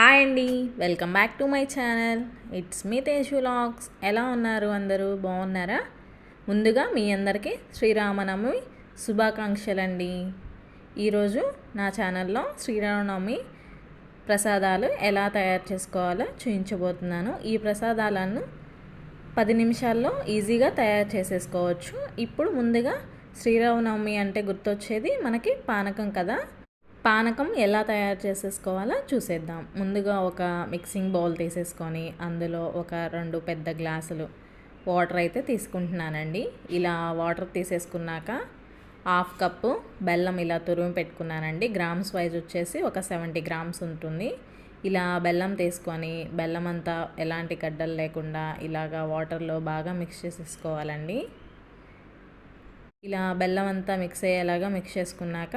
Hi అండి. Welcome back to my channel. It's me Teju lakhs ఎలా ఉన్నారు అందరూ? బాగున్నారా? ముందుగా మీ అందరికీ శ్రీరామనవమి శుభాకాంక్షలు అండి ఈరోజు నా ఛానల్లో శ్రీరామనవమి ప్రసాదాలు ఎలా తయారు చేసుకోవాలో చూపించబోతున్నాను ఈ ప్రసాదాలను పది నిమిషాల్లో ఈజీగా తయారు చేసేసుకోవచ్చు. ఇప్పుడు ముందుగా శ్రీరామనవమి అంటే గుర్తొచ్చేది మనకి పానకం కదా? పానకం ఎలా తయారు చేసేసుకోవాలో చూసేద్దాం. ముందుగా ఒక మిక్సింగ్ బౌల్ తీసేసుకొని అందులో ఒక రెండు పెద్ద గ్లాసులు వాటర్ అయితే తీసుకుంటున్నానండి. ఇలా వాటర్ తీసేసుకున్నాక హాఫ్ కప్పు బెల్లం ఇలా తురుము పెట్టుకున్నానండి. గ్రామ్స్ వైజ్ వచ్చేసి ఒక సెవెంటీ గ్రామ్స్ ఉంటుంది. ఇలా బెల్లం తీసుకొని బెల్లం అంతా ఎలాంటి గడ్డలు లేకుండా ఇలాగా వాటర్లో బాగా మిక్స్ చేసేసుకోవాలండి. ఇలా బెల్లం అంతా మిక్స్ అయ్యేలాగా మిక్స్ చేసుకున్నాక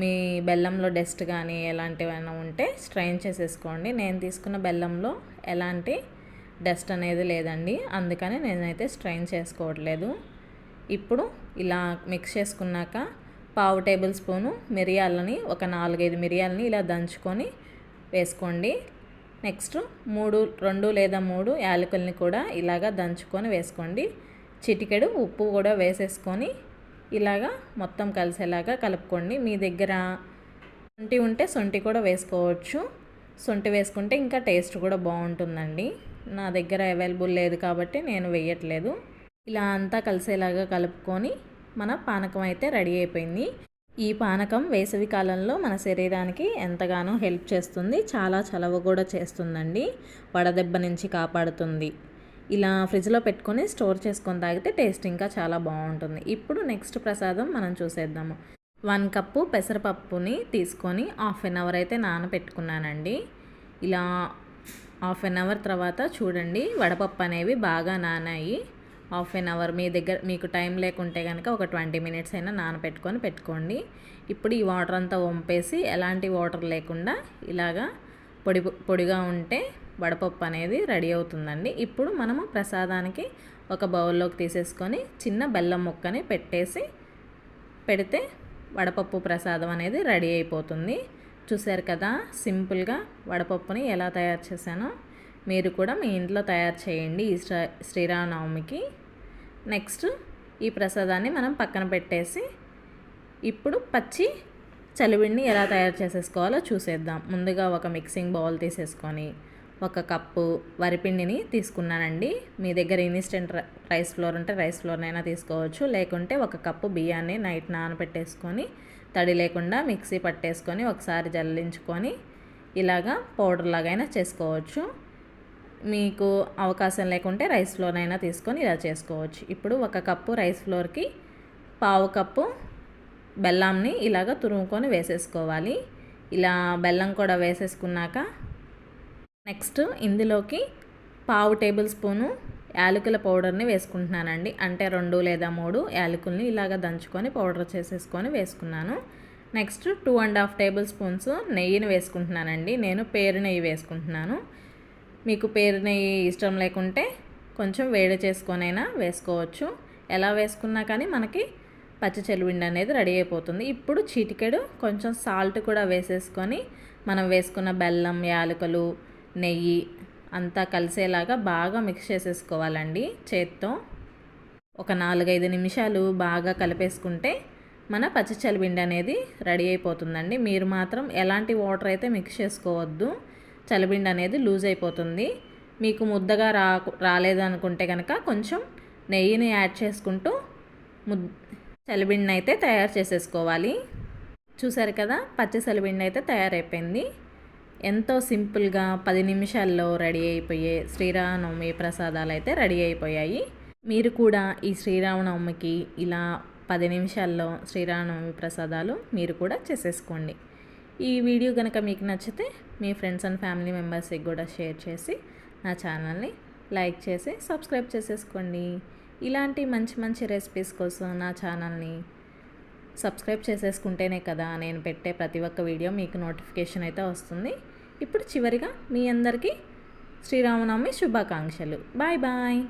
మీ బెల్లంలో డస్ట్ కానీ ఎలాంటివైనా ఉంటే స్ట్రైన్ చేసేసుకోండి. నేను తీసుకున్న బెల్లంలో ఎలాంటి డస్ట్ అనేది లేదండి. అందుకని నేనైతే స్ట్రైన్ చేసుకోవట్లేదు. ఇప్పుడు ఇలా మిక్స్ చేసుకున్నాక పావు టేబుల్ స్పూను మిరియాలని ఒక నాలుగైదు మిరియాలని ఇలా దంచుకొని వేసుకోండి. నెక్స్ట్ మూడు రెండు లేదా మూడు యాలకుల్ని కూడా ఇలాగా దంచుకొని వేసుకోండి. చిటికెడు ఉప్పు కూడా వేసేసుకొని ఇలాగా మొత్తం కలిసేలాగా కలుపుకోండి. మీ దగ్గర సొంటి ఉంటే సొంటి కూడా వేసుకోవచ్చు. సొంటి వేసుకుంటే ఇంకా టేస్ట్ కూడా బాగుంటుందండి. నా దగ్గర అవైలబుల్ లేదు కాబట్టి నేను వేయట్లేదు. ఇలా అంతా కలిసేలాగా కలుపుకొని మన పానకం అయితే రెడీ అయిపోయింది. ఈ పానకం వేసవి కాలంలో మన శరీరానికి ఎంతగానో హెల్ప్ చేస్తుంది. చాలా చలవ కూడా చేస్తుందండి. వడదెబ్బ నుంచి కాపాడుతుంది. ఇలా ఫ్రిడ్జ్లో పెట్టుకొని స్టోర్ చేసుకొని తాగితే టేస్ట్ ఇంకా చాలా బాగుంటుంది. ఇప్పుడు నెక్స్ట్ ప్రసాదం మనం చూసేద్దాము. వన్ కప్పు పెసరపప్పుని తీసుకొని హాఫ్ అన్ అవర్ అయితే నానబెట్టుకున్నానండి. ఇలా హాఫ్ అన్ అవర్ తర్వాత చూడండి వడపప్పు అనేవి బాగా నానాయి. హాఫ్ అన్ అవర్ మీ దగ్గర మీకు టైం లేకుంటే కనుక ఒక ట్వంటీ మినిట్స్ అయినా నానబెట్టుకొని పెట్టుకోండి. ఇప్పుడు ఈ వాటర్ అంతా వంపేసి ఎలాంటి వాటర్ లేకుండా ఇలాగా పొడి పొడిగా ఉంటే వడపప్పు అనేది రెడీ అవుతుందండి. ఇప్పుడు మనము ప్రసాదానికి ఒక బౌల్లోకి తీసేసుకొని చిన్న బెల్లం ముక్కని పెట్టేసి పెడితే వడపప్పు ప్రసాదం అనేది రెడీ అయిపోతుంది. చూశారు కదా సింపుల్గా వడపప్పుని ఎలా తయారు చేశానో? మీరు కూడా మీ ఇంట్లో తయారు చేయండి ఈ శ్రీరామనవమికి. నెక్స్ట్ ఈ ప్రసాదాన్ని మనం పక్కన పెట్టేసి ఇప్పుడు పచ్చి చలివిడిని ఎలా తయారు చేసేసుకోవాలో చూసేద్దాం. ముందుగా ఒక మిక్సింగ్ బౌల్ తీసేసుకొని ఒక కప్పు వరిపిండిని తీసుకున్నానండి. మీ దగ్గర ఇన్స్టెంట్ రైస్ ఫ్లోర్ ఉంటే రైస్ ఫ్లోర్నైనా తీసుకోవచ్చు. లేకుంటే ఒక కప్పు బియ్యాన్ని నైట్ నానబెట్టేసుకొని తడి లేకుండా మిక్సీ పట్టేసుకొని ఒకసారి జల్లించుకొని ఇలాగా పౌడర్ లాగైనా చేసుకోవచ్చు. మీకు అవకాశం లేకుంటే రైస్ ఫ్లోర్నైనా తీసుకొని ఇలా చేసుకోవచ్చు. ఇప్పుడు ఒక కప్పు రైస్ ఫ్లోర్కి పావు కప్పు బెల్లంని ఇలాగ తురుముకొని వేసేసుకోవాలి. ఇలా బెల్లం కూడా వేసేసుకున్నాక నెక్స్ట్ ఇందులోకి పావు టేబుల్ స్పూను యాలకుల పౌడర్ని వేసుకుంటున్నానండి. అంటే రెండు లేదా మూడు యాలకుల్ని ఇలాగ దంచుకొని పౌడర్ చేసేసుకొని వేసుకున్నాను. Next two and half tablespoons నెయ్యిని వేసుకుంటున్నానండి. నేను పేరు నెయ్యి వేసుకుంటున్నాను. మీకు పేరు నెయ్యి ఇష్టం లేకుంటే కొంచెం వేడి చేసుకొనైనా వేసుకోవచ్చు. ఎలా వేసుకున్నా కానీ మనకి పచ్చి చెలువిండి అనేది రెడీ అయిపోతుంది. ఇప్పుడు చిటికెడు కొంచెం సాల్ట్ కూడా వేసేసుకొని మనం వేసుకున్న బెల్లం యాలకులు నెయ్యి అంతా కలిసేలాగా బాగా మిక్స్ చేసేసుకోవాలండి చేత్తో. ఒక నాలుగైదు నిమిషాలు బాగా కలిపేసుకుంటే మన పచ్చి చలిపిండి అనేది రెడీ అయిపోతుందండి. మీరు మాత్రం ఎలాంటి వాటర్ అయితే మిక్స్ చేసుకోవద్దు చలిపిండి అనేది లూజ్ అయిపోతుంది. మీకు ముద్దగా రా రాలేదనుకుంటే కనుక కొంచెం నెయ్యిని యాడ్ చేసుకుంటూ ముద్ చలిబిండిని అయితే తయారు చేసేసుకోవాలి. చూసారు కదా పచ్చి చలిబిండి అయితే తయారైపోయింది. ఎంతో సింపుల్గా పది నిమిషాల్లో రెడీ అయిపోయే శ్రీరామనవమి ప్రసాదాలు అయితే రెడీ అయిపోయాయి. మీరు కూడా ఈ శ్రీరామనవమికి ఇలా పది నిమిషాల్లో శ్రీరామనవమి ప్రసాదాలు మీరు కూడా చేసేసుకోండి. ఈ వీడియో కనుక మీకు నచ్చితే మీ ఫ్రెండ్స్ అండ్ ఫ్యామిలీ మెంబర్స్కి కూడా షేర్ చేసి నా ఛానల్ని లైక్ చేసి సబ్స్క్రైబ్ చేసేసుకోండి. ఇలాంటి మంచి మంచి రెసిపీస్ కోసం నా ఛానల్ని సబ్స్క్రైబ్ చేసేసుకుంటేనే కదా నేను పెట్టే ప్రతి ఒక్క వీడియో మీకు నోటిఫికేషన్ అయితే వస్తుంది. ఇప్పుడు చివరిగా మీ అందరికీ శ్రీరామనవమి శుభాకాంక్షలు. Bye bye.